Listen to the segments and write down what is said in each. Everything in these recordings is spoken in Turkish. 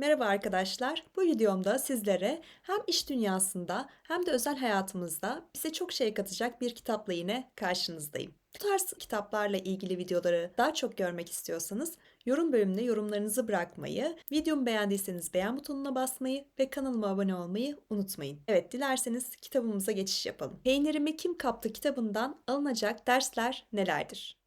Merhaba arkadaşlar. Bu videomda sizlere hem iş dünyasında hem de özel hayatımızda bize çok şey katacak bir kitapla yine karşınızdayım. Bu tarz kitaplarla ilgili videoları daha çok görmek istiyorsanız yorum bölümüne yorumlarınızı bırakmayı, videomu beğendiyseniz beğen butonuna basmayı ve kanalıma abone olmayı unutmayın. Evet dilerseniz kitabımıza geçiş yapalım. Peynirimi Kim Kaptı kitabından alınacak dersler nelerdir?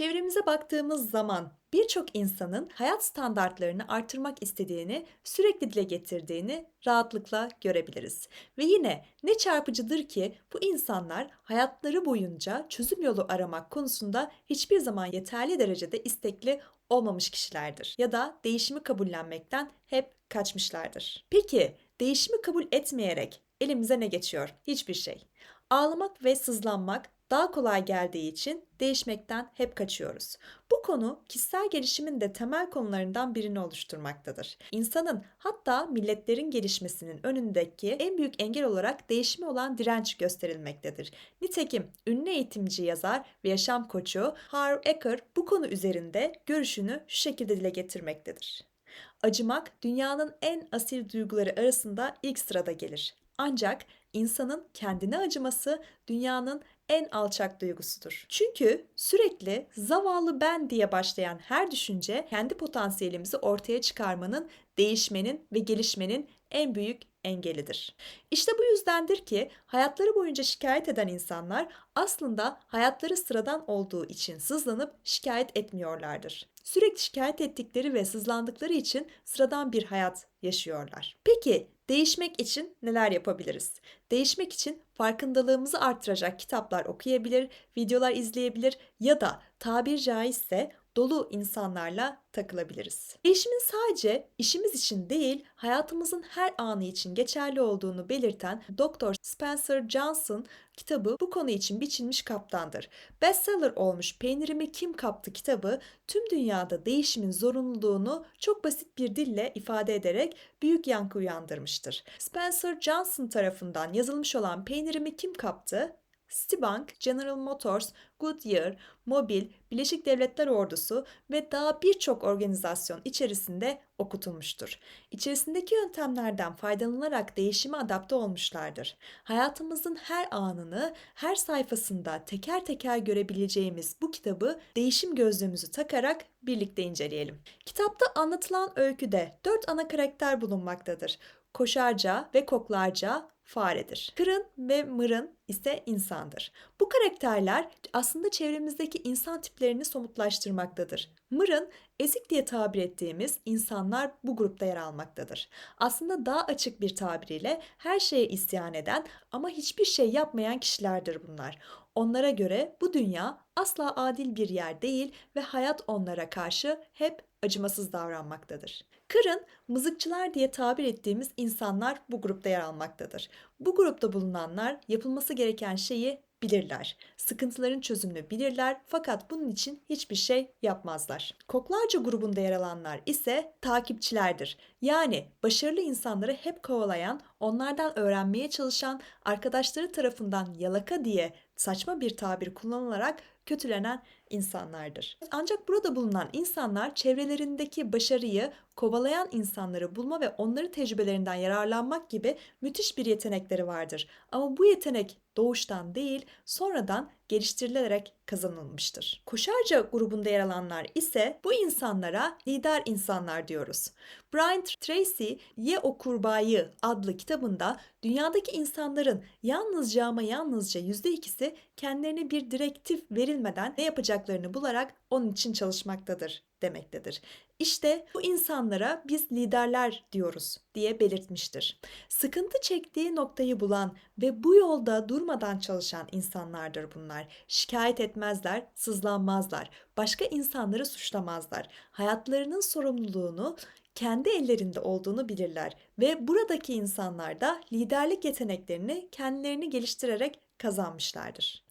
Çevremize baktığımız zaman birçok insanın hayat standartlarını artırmak istediğini, sürekli dile getirdiğini rahatlıkla görebiliriz. Ve yine ne çarpıcıdır ki bu insanlar hayatları boyunca çözüm yolu aramak konusunda hiçbir zaman yeterli derecede istekli olmamış kişilerdir ya da değişimi kabullenmekten hep kaçmışlardır. Peki değişimi kabul etmeyerek elimize ne geçiyor? Hiçbir şey. Ağlamak ve sızlanmak daha kolay geldiği için değişmekten hep kaçıyoruz. Bu konu kişisel gelişimin de temel konularından birini oluşturmaktadır. İnsanın hatta milletlerin gelişmesinin önündeki en büyük engel olarak değişime olan direnç gösterilmektedir. Nitekim ünlü eğitimci yazar ve yaşam koçu Harv Eker bu konu üzerinde görüşünü şu şekilde dile getirmektedir. Acımak dünyanın en asil duyguları arasında ilk sırada gelir. Ancak insanın kendine acıması dünyanın en alçak duygusudur. Çünkü sürekli zavallı ben diye başlayan her düşünce kendi potansiyelimizi ortaya çıkarmanın, değişmenin ve gelişmenin en büyük engelidir. İşte bu yüzdendir ki hayatları boyunca şikayet eden insanlar aslında hayatları sıradan olduğu için sızlanıp şikayet etmiyorlardır. Sürekli şikayet ettikleri ve sızlandıkları için sıradan bir hayat yaşıyorlar. Peki Değişmek için neler yapabiliriz? Değişmek için farkındalığımızı artıracak kitaplar okuyabilir, videolar izleyebilir ya da tabir caizse dolu insanlarla takılabiliriz. Değişimin sadece işimiz için değil, hayatımızın her anı için geçerli olduğunu belirten Dr. Spencer Johnson kitabı bu konu için biçilmiş kaptandır. Bestseller olmuş Peynirimi Kim Kaptı kitabı tüm dünyada değişimin zorunluluğunu çok basit bir dille ifade ederek büyük yankı uyandırmıştır. Spencer Johnson tarafından yazılmış olan Peynirimi Kim Kaptı Citibank, General Motors, Goodyear, Mobil, Birleşik Devletler Ordusu ve daha birçok organizasyon içerisinde okutulmuştur. İçerisindeki yöntemlerden faydalanarak değişime adapte olmuşlardır. Hayatımızın her anını, her sayfasında teker teker görebileceğimiz bu kitabı değişim gözlüğümüzü takarak birlikte inceleyelim. Kitapta anlatılan öyküde dört ana karakter bulunmaktadır. Koşarca ve koklarca faredir. Kırın ve mırın ise insandır. Bu karakterler aslında çevremizdeki insan tiplerini somutlaştırmaktadır. Mırın ezik diye tabir ettiğimiz insanlar bu grupta yer almaktadır. Aslında daha açık bir tabiriyle her şeye isyan eden ama hiçbir şey yapmayan kişilerdir bunlar. Onlara göre bu dünya asla adil bir yer değil ve hayat onlara karşı hep acımasız davranmaktadır. Kırın, mızıkçılar diye tabir ettiğimiz insanlar bu grupta yer almaktadır. Bu grupta bulunanlar yapılması gereken şeyi bilirler. Sıkıntıların çözümünü bilirler fakat bunun için hiçbir şey yapmazlar. Koklarca grubunda yer alanlar ise takipçilerdir. Yani başarılı insanları hep kovalayan, onlardan öğrenmeye çalışan, arkadaşları tarafından yalaka diye saçma bir tabir kullanılarak kötülenen insanlardır. Ancak burada bulunan insanlar çevrelerindeki başarıyı kovalayan insanları bulma ve onları tecrübelerinden yararlanmak gibi müthiş bir yetenekleri vardır. Ama bu yetenek doğuştan değil, sonradan geliştirilerek kazanılmıştır. Koşarca grubunda yer alanlar ise bu insanlara lider insanlar diyoruz. Brian Tracy Ye O adlı kitabında dünyadaki insanların yalnızca ama yalnızca %2'si kendilerine bir direktif verilmeden ne yapacaklarını bularak onun için çalışmaktadır demektedir. İşte bu insanlara biz liderler diyoruz diye belirtmiştir. Sıkıntı çektiği noktayı bulan ve bu yolda durmadan çalışan insanlardır bunlar. Şikayet etmezler, sızlanmazlar. Başka insanları suçlamazlar. Hayatlarının sorumluluğunu kendi ellerinde olduğunu bilirler ve buradaki insanlar da liderlik yeteneklerini kendilerini geliştirerek kazanmışlardır.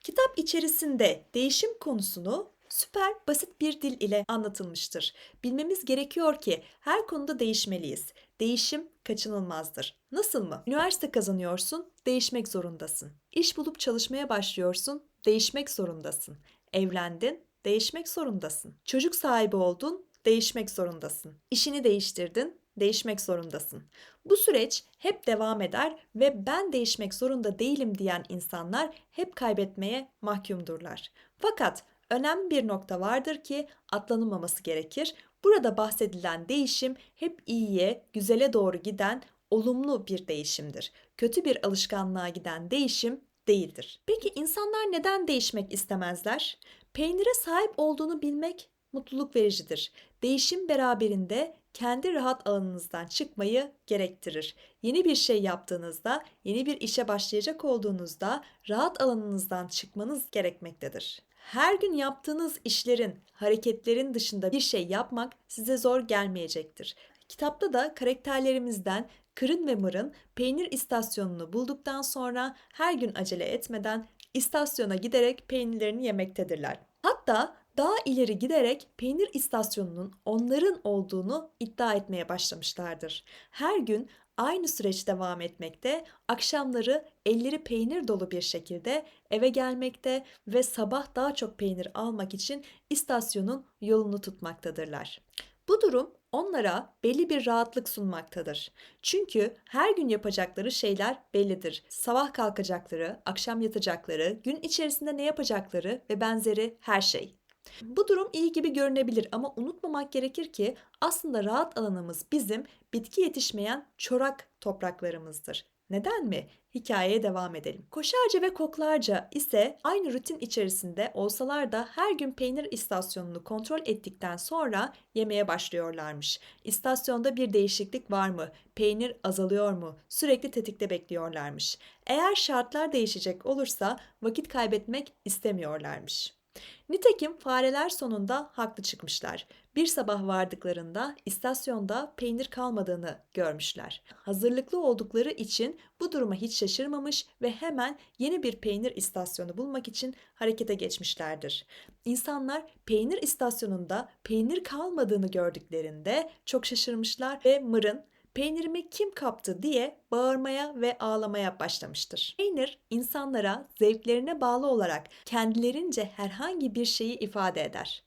Kitap içerisinde değişim konusunu süper basit bir dil ile anlatılmıştır. Bilmemiz gerekiyor ki her konuda değişmeliyiz. Değişim kaçınılmazdır. Nasıl mı? Üniversite kazanıyorsun, değişmek zorundasın. İş bulup çalışmaya başlıyorsun, değişmek zorundasın. Evlendin, değişmek zorundasın. Çocuk sahibi oldun, değişmek zorundasın. İşini değiştirdin, değişmek zorundasın. Bu süreç hep devam eder ve ben değişmek zorunda değilim diyen insanlar hep kaybetmeye mahkumdurlar. Fakat önemli bir nokta vardır ki atlanılmaması gerekir. Burada bahsedilen değişim hep iyiye, güzele doğru giden olumlu bir değişimdir. Kötü bir alışkanlığa giden değişim değildir. Peki insanlar neden değişmek istemezler? Peynire sahip olduğunu bilmek mutluluk vericidir. Değişim beraberinde kendi rahat alanınızdan çıkmayı gerektirir. Yeni bir şey yaptığınızda, yeni bir işe başlayacak olduğunuzda rahat alanınızdan çıkmanız gerekmektedir. Her gün yaptığınız işlerin, hareketlerin dışında bir şey yapmak size zor gelmeyecektir. Kitapta da karakterlerimizden Kırın ve Mırın peynir istasyonunu bulduktan sonra her gün acele etmeden istasyona giderek peynirlerini yemektedirler. Hatta daha ileri giderek peynir istasyonunun onların olduğunu iddia etmeye başlamışlardır. Her gün aynı süreç devam etmekte, akşamları elleri peynir dolu bir şekilde eve gelmekte ve sabah daha çok peynir almak için istasyonun yolunu tutmaktadırlar. Bu durum onlara belli bir rahatlık sunmaktadır. Çünkü her gün yapacakları şeyler bellidir. Sabah kalkacakları, akşam yatacakları, gün içerisinde ne yapacakları ve benzeri her şey. Bu durum iyi gibi görünebilir ama unutmamak gerekir ki aslında rahat alanımız bizim bitki yetişmeyen çorak topraklarımızdır. Neden mi? Hikayeye devam edelim. Koşarca ve koklarca ise aynı rutin içerisinde olsalar da her gün peynir istasyonunu kontrol ettikten sonra yemeye başlıyorlarmış. İstasyonda bir değişiklik var mı? Peynir azalıyor mu? Sürekli tetikte bekliyorlarmış. Eğer şartlar değişecek olursa vakit kaybetmek istemiyorlarmış. Nitekim fareler sonunda haklı çıkmışlar. Bir sabah vardıklarında istasyonda peynir kalmadığını görmüşler. Hazırlıklı oldukları için bu duruma hiç şaşırmamış ve hemen yeni bir peynir istasyonu bulmak için harekete geçmişlerdir. İnsanlar peynir istasyonunda peynir kalmadığını gördüklerinde çok şaşırmışlar ve Mırın peynirimi kim kaptı diye bağırmaya ve ağlamaya başlamıştır. Peynir insanlara zevklerine bağlı olarak kendilerince herhangi bir şeyi ifade eder.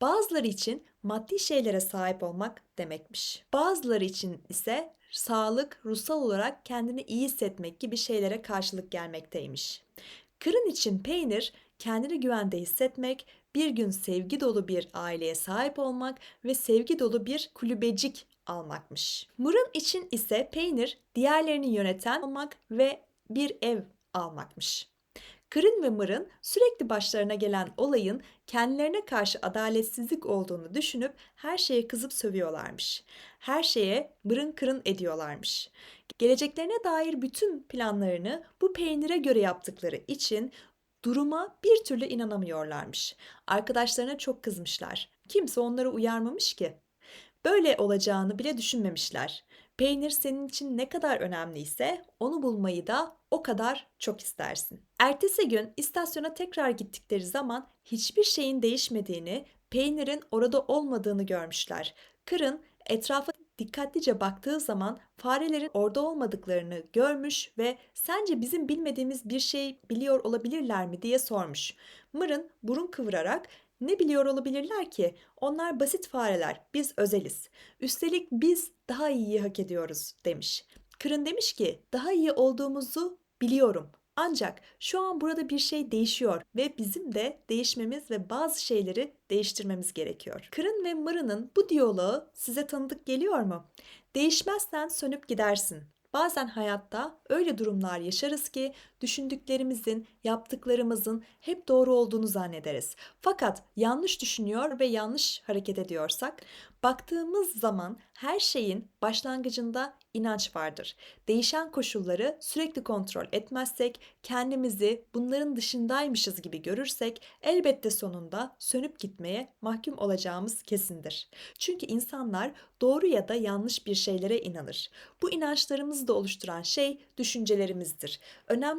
Bazıları için maddi şeylere sahip olmak demekmiş. Bazıları için ise sağlık, ruhsal olarak kendini iyi hissetmek gibi şeylere karşılık gelmekteymiş. Kırın için peynir kendini güvende hissetmek, bir gün sevgi dolu bir aileye sahip olmak ve sevgi dolu bir kulübecik almakmış. Mırın için ise peynir diğerlerini yöneten olmak ve bir ev almakmış. Kırın ve Mırın sürekli başlarına gelen olayın kendilerine karşı adaletsizlik olduğunu düşünüp her şeye kızıp sövüyorlarmış. Her şeye mırın kırın ediyorlarmış. Geleceklerine dair bütün planlarını bu peynire göre yaptıkları için duruma bir türlü inanamıyorlarmış. Arkadaşlarına çok kızmışlar. Kimse onları uyarmamış ki. Böyle olacağını bile düşünmemişler. Peynir senin için ne kadar önemliyse onu bulmayı da o kadar çok istersin. Ertesi gün istasyona tekrar gittikleri zaman hiçbir şeyin değişmediğini, peynirin orada olmadığını görmüşler. Kırın etrafa dikkatlice baktığı zaman farelerin orada olmadıklarını görmüş ve sence bizim bilmediğimiz bir şey biliyor olabilirler mi diye sormuş. Mırın burun kıvırarak ne biliyor olabilirler ki? Onlar basit fareler, biz özeliz. Üstelik biz daha iyiyi hak ediyoruz demiş. Kırın demiş ki daha iyi olduğumuzu biliyorum. Ancak şu an burada bir şey değişiyor ve bizim de değişmemiz ve bazı şeyleri değiştirmemiz gerekiyor. Kırın ve Mırı'nın bu diyaloğu size tanıdık geliyor mu? Değişmezsen sönüp gidersin. Bazen hayatta öyle durumlar yaşarız ki düşündüklerimizin, yaptıklarımızın hep doğru olduğunu zannederiz. Fakat yanlış düşünüyor ve yanlış hareket ediyorsak Baktığımız zaman her şeyin başlangıcında inanç vardır. Değişen koşulları sürekli kontrol etmezsek, kendimizi bunların dışındaymışız gibi görürsek elbette sonunda sönüp gitmeye mahkum olacağımız kesindir. Çünkü insanlar doğru ya da yanlış bir şeylere inanır. Bu inançlarımızı da oluşturan şey düşüncelerimizdir.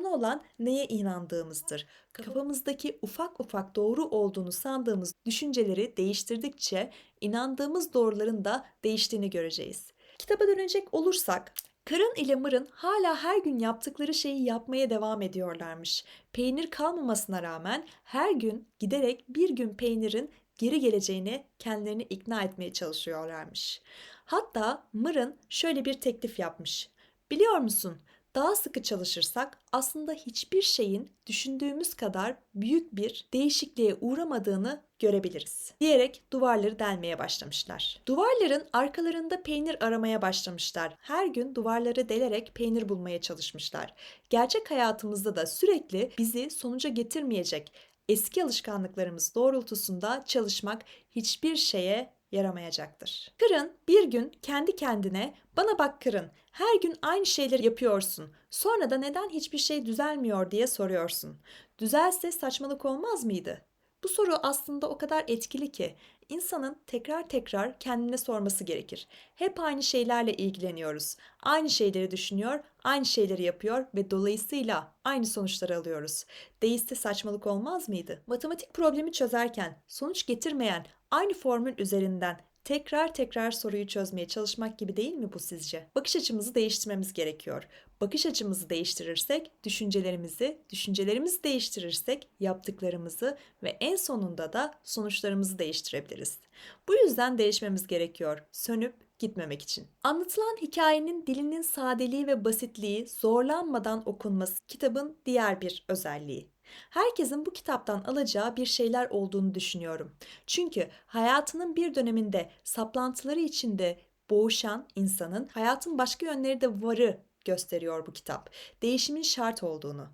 Önemli olan neye inandığımızdır. Kafamızdaki ufak ufak doğru olduğunu sandığımız düşünceleri değiştirdikçe inandığımız doğruların da değiştiğini göreceğiz. Kitaba dönecek olursak Karın ile Mırın hala her gün yaptıkları şeyi yapmaya devam ediyorlarmış. Peynir kalmamasına rağmen her gün giderek bir gün peynirin geri geleceğini kendilerini ikna etmeye çalışıyorlarmış. Hatta Mırın şöyle bir teklif yapmış. Biliyor musun? Daha sıkı çalışırsak aslında hiçbir şeyin düşündüğümüz kadar büyük bir değişikliğe uğramadığını görebiliriz. Diyerek duvarları delmeye başlamışlar. Duvarların arkalarında peynir aramaya başlamışlar. Her gün duvarları delerek peynir bulmaya çalışmışlar. Gerçek hayatımızda da sürekli bizi sonuca getirmeyecek eski alışkanlıklarımız doğrultusunda çalışmak hiçbir şeye yaramayacaktır. Kırın bir gün kendi kendine bana bak Kırın her gün aynı şeyleri yapıyorsun. Sonra da neden hiçbir şey düzelmiyor diye soruyorsun. Düzelse saçmalık olmaz mıydı? Bu soru aslında o kadar etkili ki insanın tekrar tekrar kendine sorması gerekir. Hep aynı şeylerle ilgileniyoruz. Aynı şeyleri düşünüyor, aynı şeyleri yapıyor ve dolayısıyla aynı sonuçları alıyoruz. Değilse saçmalık olmaz mıydı? Matematik problemi çözerken sonuç getirmeyen aynı formül üzerinden tekrar tekrar soruyu çözmeye çalışmak gibi değil mi bu sizce? Bakış açımızı değiştirmemiz gerekiyor. Bakış açımızı değiştirirsek düşüncelerimizi, düşüncelerimizi değiştirirsek yaptıklarımızı ve en sonunda da sonuçlarımızı değiştirebiliriz. Bu yüzden değişmemiz gerekiyor. Sönüp gitmemek için. Anlatılan hikayenin dilinin sadeliği ve basitliği zorlanmadan okunması kitabın diğer bir özelliği. Herkesin bu kitaptan alacağı bir şeyler olduğunu düşünüyorum. Çünkü hayatının bir döneminde saplantıları içinde boğuşan insanın hayatın başka yönleri de varı gösteriyor bu kitap. Değişimin şart olduğunu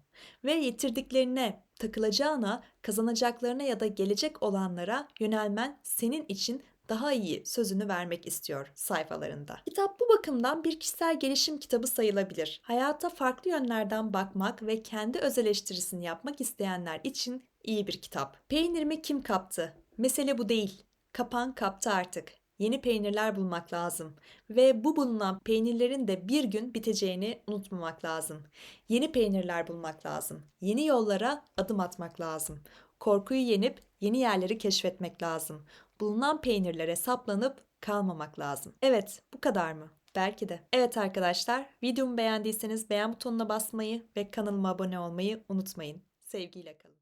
ve yitirdiklerine takılacağına, kazanacaklarına ya da gelecek olanlara yönelmen senin için daha iyi sözünü vermek istiyor sayfalarında. Kitap bu bakımdan bir kişisel gelişim kitabı sayılabilir. Hayata farklı yönlerden bakmak ve kendi öz eleştirisini yapmak isteyenler için iyi bir kitap. Peynirimi kim kaptı? Mesele bu değil. Kapan kaptı artık. Yeni peynirler bulmak lazım ve bu bulunan peynirlerin de bir gün biteceğini unutmamak lazım. Yeni peynirler bulmak lazım. Yeni yollara adım atmak lazım. Korkuyu yenip yeni yerleri keşfetmek lazım bulunan peynirlere saplanıp kalmamak lazım. Evet, bu kadar mı? Belki de. Evet arkadaşlar, videomu beğendiyseniz beğen butonuna basmayı ve kanalıma abone olmayı unutmayın. Sevgiyle kalın.